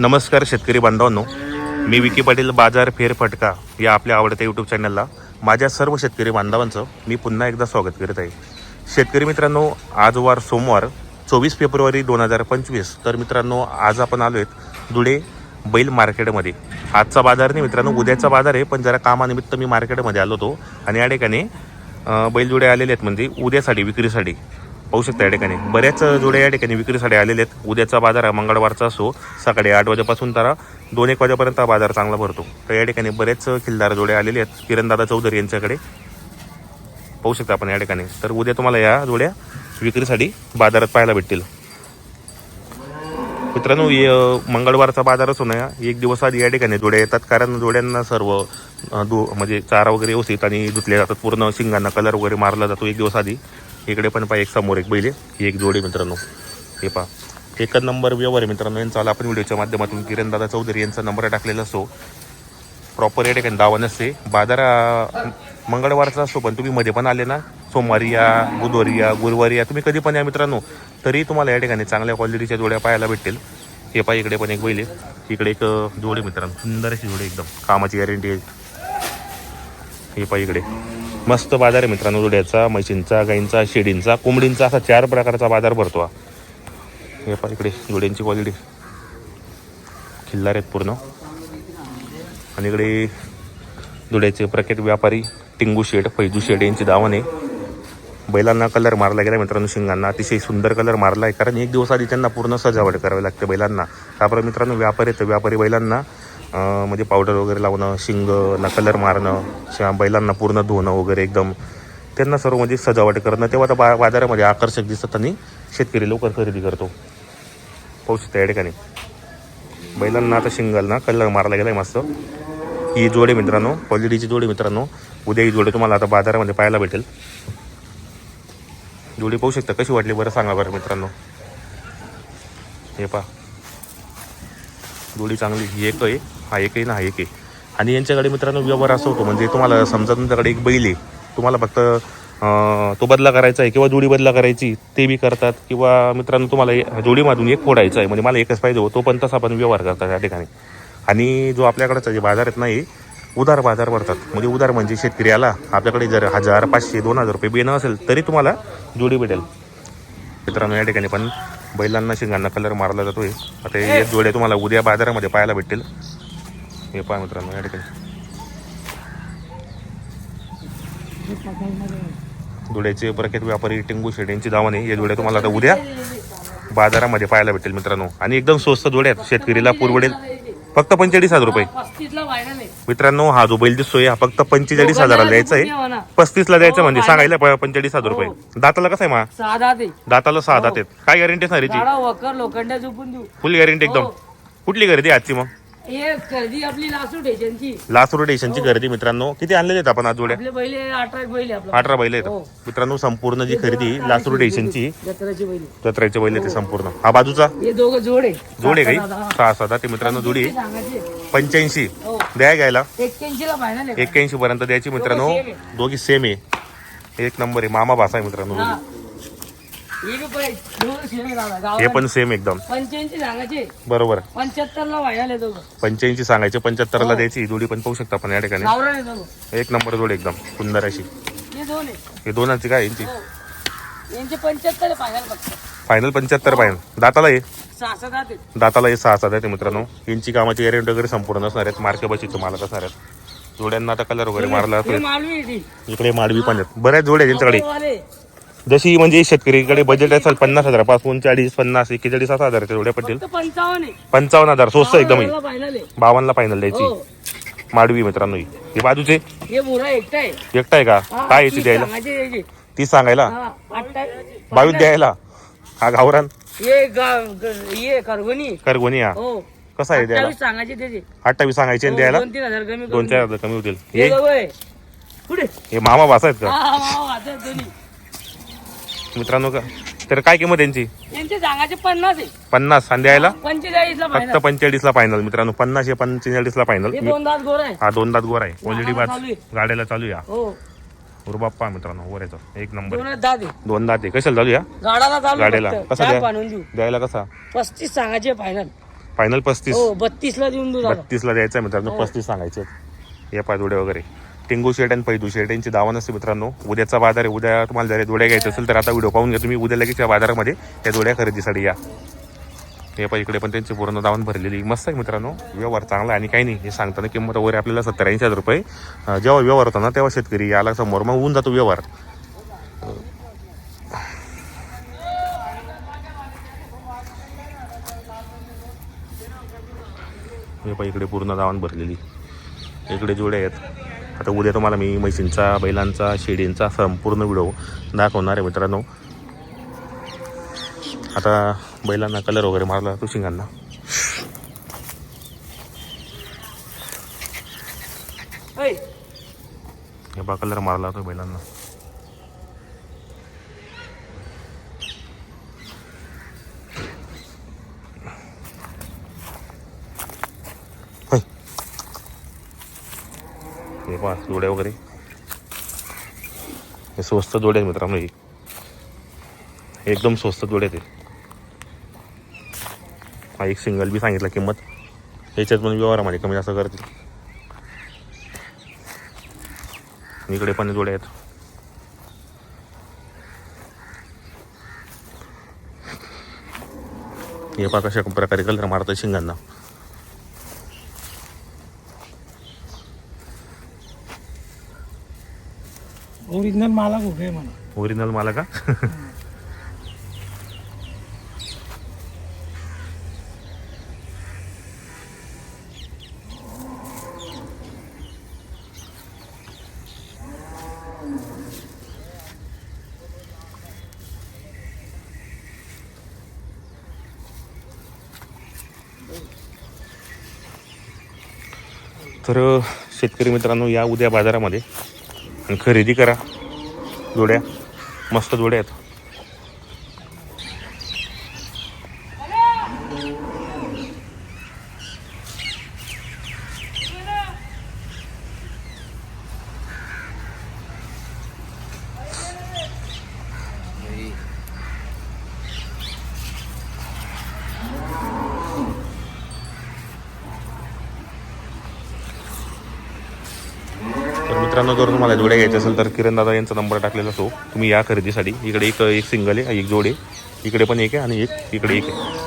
नमस्कार शेतकरी बांधवांनो. मी विकी पाटील बाजार फेर फटका या आपल्या आवडत्या यूट्यूब चॅनलला माझ्या सर्व शेतकरी बांधवांचं मी पुन्हा एकदा स्वागत करीत आहे. शेतकरी मित्रांनो आज वार सोमवार चोवीस फेब्रुवारी दोन हजार पंचवीस. तर मित्रांनो आज आपण आलो आहेत धुळे बैल मार्केटमध्ये. आजचा बाजार नाही मित्रांनो उद्याचा बाजार आहे पण जरा कामानिमित्त मी मार्केटमध्ये आलो होतो. आणि या ठिकाणी बैलजुडे आलेले आहेत म्हणजे उद्यासाठी विक्रीसाठी. पाहू शकता या ठिकाणी. बऱ्याच जोड्या या ठिकाणी विक्रीसाठी आलेले आहेत. उद्याचा बाजार हा मंगळवारचा असो सकाळी आठ वाजेपासून तर दोन एक वाजेपर्यंत हा बाजार चांगला भरतो. तर या ठिकाणी बरेच खिलदार जोड्या आलेले आहेत. किरणदादा चौधरी यांच्याकडे पाहू शकता आपण या ठिकाणी. तर उद्या तुम्हाला या जोड्या विक्रीसाठी बाजारात पाहायला भेटतील. मित्रांनो य- मंगळवारचा बाजार असो ना एक दिवस आधी या ठिकाणी जोड्या येतात. कारण जोड्यांना सर्व दो म्हणजे चारा वगैरे व्यवस्थित आणि धुतले जातात. पूर्ण शिंगांना कलर वगैरे मारला जातो एक दिवस आधी. इकडे पण पहा एक समोर एक बैल ही एक जोडी मित्रांनो. हे पहा. एकच नंबर व्यवहार आहे मित्रांनो. यांचा आला आपण व्हिडिओच्या माध्यमातून. किरणदादा चौधरी यांचा नंबर टाकलेला असो. प्रॉपर या ठिकाणी दावा नसते बाजार मंगळवारचा असतो पण तुम्ही मध्ये पण आले ना. सोमवारी या बुधवारी या गुरुवारी या तुम्ही कधी पण या मित्रांनो. तरी तुम्हाला या ठिकाणी चांगल्या क्वालिटीच्या जोड्या पाहायला भेटतील. हे पहा इकडे पण एक बैल आहे. इकडे एक जोडे जोडी मित्रांनो. सुंदर अशी जोडी एकदम. कामाची गॅरंटी आहे. हे पहा इकडे. मस्त बाजार आहे मित्रांनो जोड्याचा म्हशींचा गाईंचा शेडींचा कोंबडींचा असा चार प्रकारचा बाजार भरतो हे. पहा इकडे जोड्यांची क्वालिटी खिल्लार आहेत पूर्ण. आणि इकडे धुळ्याचे प्रख्यात व्यापारी टिंगू शेड फैजू शेड यांची दावण आहे. बैलांना कलर मारला गेला मित्रांनो शिंगांना. अतिशय सुंदर कलर मारला आहे कारण एक दिवस आधी त्यांना पूर्ण सजावट करावी लागते बैलांना. त्याप्रमाणे मित्रांनो व्यापारी आहेत व्यापारी बैलांना म्हणजे पावडर वगैरे लावणं शिंगना कलर मारणं शा बैलांना पूर्ण धुणं वगैरे एकदम. त्यांना सर्व म्हणजे सजावट करणं. तेव्हा आता बा बाजारामध्ये आकर्षक दिसतात आणि शेतकरी लवकर खरेदी करतो. पाहू शकता या ठिकाणी. बैलांना आता शिंगलना कलर मारला गेला आहे मस्त. ही जोडे मित्रांनो क्वालिटीची जोडी मित्रांनो. उद्या ही जोडे तुम्हाला आता बाजारामध्ये पाहायला भेटेल. जोडी पाहू शकता. कशी वाटली बरं सांगा बरं मित्रांनो. हे पहा. जोडी चांगली ही एक आहे हा एक आहे ना हा एक आहे आणि यांच्याकडे मित्रांनो व्यवहार असा होतो. म्हणजे तुम्हाला समजा तुमच्याकडे एक बैल आहे. तुम्हाला फक्त तो बदला करायचा आहे किंवा जोडी बदला करायची ते बी करतात. किंवा मित्रांनो तुम्हाला जोडीमधून एक फोडायचा आहे. म्हणजे मला एकच पाहिजे हो तो पण तसा पण व्यवहार करतात या ठिकाणी. आणि जो आपल्याकडचा जे बाजार आहेत नाही उधार बाजार भरतात. म्हणजे उधार म्हणजे शेतकरी आला आपल्याकडे जर हजार पाचशे दोन हजार रुपये बेणं असेल तरी तुम्हाला जोडी भेटेल. मित्रांनो या ठिकाणी पण बैलांना शिंगांना कलर मारला जातोय. आता हे जोड्या तुम्हाला उद्या बाजारामध्ये पाहायला भेटतील. हे पहा मित्रांनो या ठिकाणी. धुळ्याचे प्रख्यात व्यापारी टिंगू शेड यांची दावण आहे. या जोड्या तुम्हाला आता उद्या बाजारामध्ये पाहायला भेटेल मित्रांनो. आणि एकदम स्वस्त जोड्या आहेत. शेतकरीला पुरवडेल. फक्त पंचेचाळीस हजार रुपये. मित्रांनो हा जो बैल दिसतोय हा फक्त पंचेचाळीस हजाराला द्यायचा आहे. पस्तीस ला द्यायचं म्हणजे सांगायला पंचेचाळीस हजार रुपये. दाताला कसं आहे मा? दाताला सहा दात आहेत काय गॅरंटी असणार याची? झाडा वकर लोखंडा झोपून देऊ. फुल गॅरंटी एकदम. कुठली गर्दी आजची मग? हे खरेदी आपली लासू स्टेशनची लास्ट रोटेशनची गर्दी मित्रांनो. किती आणलेले आहेत आपण आज जोड्या? आपले अठरा बैल आपला. अठरा बैल आहेत. हो. मित्रांनो संपूर्ण जी खरेदी लास्ट रोटेशनची जत्राची बैल जत्रेचे बैल आहेत ते संपूर्ण. हा बाजूचा? हे दोघं जोडे जोडे काही सहा सहा ते मित्रांनो जोडी आहे. सांगायचे पंच्याऐंशी. हो. द्या घ्यायला. एक्क्याऐंशी ला फायनल आहे. एक्क्याऐंशी पर्यंत द्यायची मित्रांनो. दोघं सेम आहे. एक नंबर आहे. मामा भासा आहे मित्रांनो. दोघी. हे सेम आहे हे पण सेम एकदम. पंच्याऐंशी सांगायचे. बरोबर. पंच्याहत्तर ला फायनल आहे दोघं पंच्याऐंशी सांगायचे पंच्याहत्तरला द्यायची जोडी पण पाहू शकता आपण या ठिकाणी. आहे दोघं एक नंबर जोडी एकदम सुंदर अशी. हे दोन आहे हे दोनांची काय यांची? हो. यांचे पंच्याहत्तर आहे फायनल फक्त. फायनल पंच्याहत्तर पाहिजे दाताला हे? सहा सात आहेत. दाताला हे सहा सात आहेत मित्रांनो. यांची कामाची गॅरंटी वगैरे संपूर्ण असणार आहेत. मार्के बशीचं मालक असणार आहेत. जोड्यांना आता कलर वगैरे मारला हे जातोय मालवी आहे ती. इकडे माडवी पण आहेत. बऱ्याच जोड्या आहेत त्यांच्याकडे वाले. जशी म्हणजे शेतकरीकडे बजेट असेल पन्नास हजारापासून चाळीस पन्नास असा हजाराच्या जोड्या पडतील. फक्त पंचावन्न हजार स्वस्त एकदम गावाला फायनल द्यायची. हो. माडवी मित्रांनो ही. बाजूचे? एकटा आहे. का? काय याची द्यायला. तीस सांगायला? हा. बावीस द्यायला? हा गावरान? करगोनी. हा. हो. कसा आहे द्यायला? अठ्ठावीस सांगायचे अठ्ठावीस सांगायचे आणि हो, द्यायला? दोन हजार चार हजार कमी होतील. हे मामा भासा आहेत का. मित्रांनो का तर काय किंमत यांची? यांचे सांगायचे पन्नास आहे. पन्नास. आणि द्यायला? पंचेचाळीस ला फक्त फायनल पंचेचाळीस ला फायनल मित्रांनो पन्नास हे पंचेचाळीस ला हे फायनल दोन दात गोर आहे हा दोन दात गोर आहे क्वालिटी गाड्याला बाज चालू गाड्याला चालू या हो. रुबाप्पा मित्रांनो वरेचा एक नंबर. दोन दात आहे दोन दात आहे. कशाला चालू या गाडाला गाड्याला. कसा चार द्या? पाणून देऊ द्यायला कसा? पस्तीस सांगायचे फायनल फायनल पस्तीस. हो बत्तीस ला देऊन देऊ दादा. बत्तीसला द्यायचं मित्रांनो हो. पस्तीस सांगायचे या पाय जोड्या वगैरे. टिंगू शेट आणि पैदू शेट यांची दावा नसते मित्रांनो. उद्याचा बाजार आहे. उद्या तुम्हाला जर जोड्या घ्यायचं असेल तर आता व्हिडिओ पाहून घ्या तुम्ही. उद्या लगेच या बाजारामध्ये त्या जोड्या खरेदीसाठी या. हे पण इकडे पण त्यांची पूर्ण दावण भरलेली. मस्त आहे मित्रांनो. व्यवहार चांगला आणि काही नाही. हे सांगताना किंमत वगैरे आपल्याला सत्तर ऐंशी हजार रुपये. जेव्हा व्यवहार होता ना तेव्हा शेतकरी याला समोर मग होऊन जातो व्यवहार. हे पण इकडे पूर्ण दावण भरलेली. इकडे जोड्या आहेत. आता उद्या तुम्हाला मी म्हैसींचा बैलांचा शेडींचा संपूर्ण व्हिडिओ दाखवणार आहे मित्रांनो. आता बैलांना कलर वगैरे मारला जातो शिंगांना. हे बा कलर मारला जातो बैलांना. हे पहा जोड्या वगैरे. हे स्वस्त जोड्या आहेत मित्रांनो हे. एकदम स्वस्त जोड्या आहेत हा. एक सिंगल बी सांगितलं किंमत. याच्यात पण व्यवहारामध्ये कमी जास्त करते इकडे पण जोड्या आहेत. हे पहा कशा प्रकारे कलर मारतात शिंगांना. ओरिजिनल माला कुठे आहे म्हणा. ओरिजिनल मला का तर शेतकरी मित्रांनो या उद्या बाजारामध्ये आणि खरेदी करा. जोड्या. मस्त जोड्या आहेत. तर मित्रांनो जर तुम्हाला जोड्या घ्यायच्या असेल तर किरण दादा यांचा नंबर टाकलेला असतो तुम्ही या खरेदीसाठी. इकडे एक एक सिंगल आहे एक जोडे इकडे पण एक आहे आणि एक इकडे एक आहे.